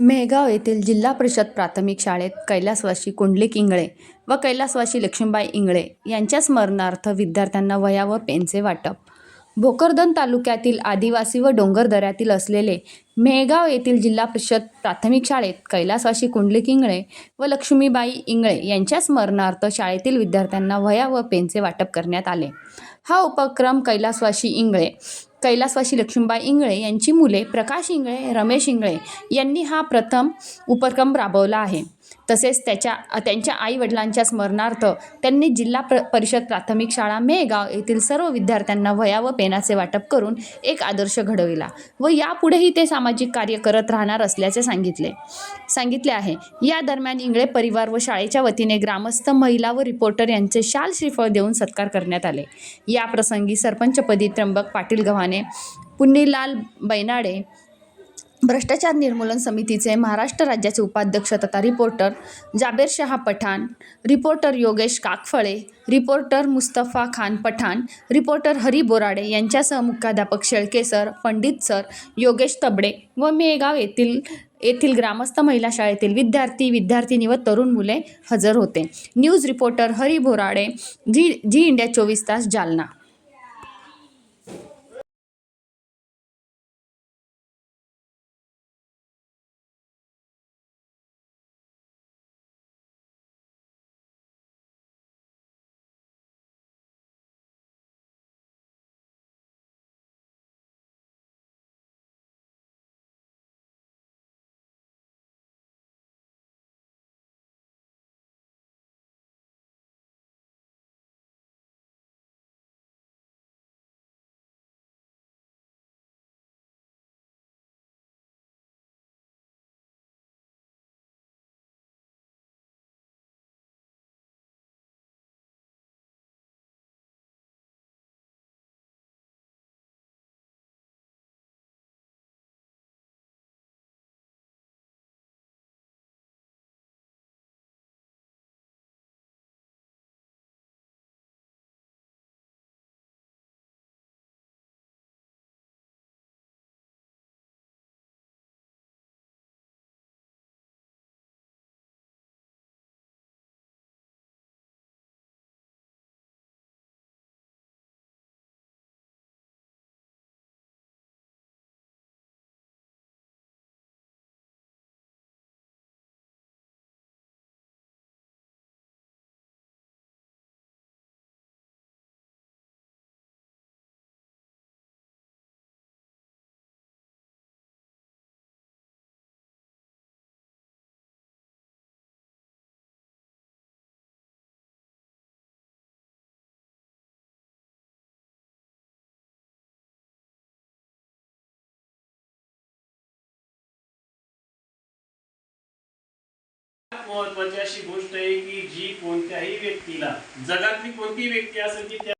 मेहगाव येथील जिल्हा परिषद प्राथमिक शाळेत कैलासवासी कुंडलिक इंगळे व कैलासवासी लक्ष्मीबाई इंगळे यांच्या स्मरणार्थ विद्यार्थ्यांना वया व पेनचे वाटप. भोकरदन तालुक्यातील आदिवासी व डोंगरदऱ्यातील असलेले मेहगाव येथील जिल्हा परिषद प्राथमिक शाळेत कैलासवासी कुंडलिक इंगळे व लक्ष्मीबाई इंगळे यांच्या स्मरणार्थ शाळेतील विद्यार्थ्यांना वया व पेनचे वाटप करण्यात आले. हा उपक्रम कैलासवासी इंगळे कैलासवासी लक्ष्मीबाई इंगळे यांची मुले प्रकाश इंगळे रमेश इंगळे यांनी हा प्रथम उपक्रम राबवला आहे. तसेच त्याच्या त्यांच्या आईवडिलांच्या स्मरणार्थ त्यांनी जिल्हा प्र परिषद प्राथमिक शाळा मेगाव येथील सर्व विद्यार्थ्यांना वया व पेनाचे वाटप करून एक आदर्श घडविला व यापुढेही ते सामाजिक कार्य करत राहणार असल्याचे सांगितले. सांगितले आहे. या दरम्यान इंगळे परिवार व शाळेच्या वतीने ग्रामस्थ महिला व रिपोर्टर यांचे शाल श्रीफळ देऊन सत्कार करण्यात आले. या प्रसंगी सरपंचपदी त्र्यंबक पाटील गव्हाणे पुन्नीलाल बैनाडे भ्रष्टाचार निर्मूलन समितीचे महाराष्ट्र राज्याचे उपाध्यक्ष तथा reporter Jaber Shah Pathan reporter Yogesh Kakphale reporter Mustafa Khan Pathan reporter Hari Borade यांच्यासह मुख्याध्यापक शेळके सर पंडित सर योगेश तबडे व मेगाव येथील येथील ग्रामस्थ महिला शाळेतील विद्यार्थी विद्यार्थिनी व तरुण मुले हजर होते. News reporter Hari Borade ji Zee India चोवीस तास जालना. महत्वाची अशी गोष्ट आहे की जी कोणत्याही व्यक्तीला जगातली कोणतीही व्यक्ती असेल की त्या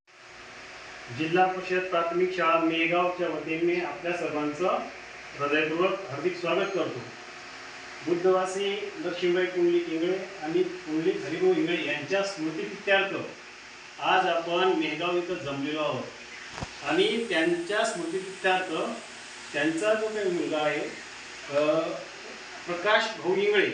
जिल्हा परिषद प्राथमिक शाळा मेगावच्या वतीने आपल्या सर्वांचं हृदयपूर्वक हार्दिक स्वागत करतो. बुद्धवासी लक्ष्मीबाई कुंडलिक इंगळे आणि कुंडलिक हरिभाऊ इंगळे यांच्या स्मृतिप्रित्यार्थ आज आपण मेहगाव इथं जमलेलो आहोत. आणि त्यांच्या स्मृतिप्रित्यार्थ त्यांचा जो काही मुलगा आहे प्रकाश भाऊ इंगळे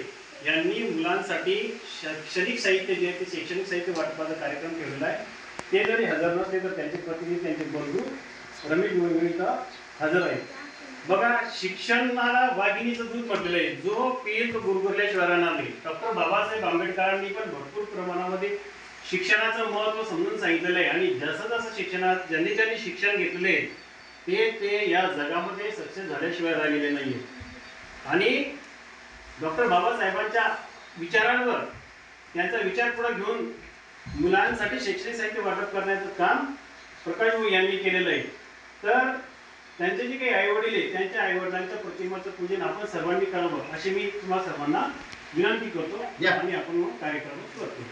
यांनी मुलांसाठी शैक्षणिक साहित्य जे आहे ते शैक्षणिक साहित्य वाटपाचा कार्यक्रम ठेवलेला आहे. ते जरी हजर नसले तर त्यांचे प्रतिनिधी त्यांचे बंधू रमेश गोविंद हजर आहेत. बघा शिक्षणाला वाघिणीचं दूध म्हटलेलं आहे. जो पीर तो गुरगुरल्याशिवाय राहणार नाही डॉक्टर बाबासाहेब आंबेडकरांनी पण भरपूर प्रमाणामध्ये शिक्षणाचं महत्त्व समजून सांगितलेलं आहे. आणि जसं जसं शिक्षणात ज्यांनी ज्यांनी शिक्षण घेतले ते ते या जगामध्ये सक्सेस झाल्याशिवाय राहिलेले नाही आणि डॉक्टर बाबासाहेबांच्या विचारांवर त्यांचा विचार पुढे घेऊन मुलांसाठी शैक्षणिक साहित्य वाटप करण्याचं काम प्रकाश भाऊ यांनी केलेलं आहे तर त्यांचे जे काही आईवडील आहेत त्यांच्या आईवडिलांच्या प्रतिमाचं पूजन आपण सर्वांनी करावं अशी मी तुम्हाला सर्वांना विनंती करतो या. आणि आपण मग कार्यक्रम करतो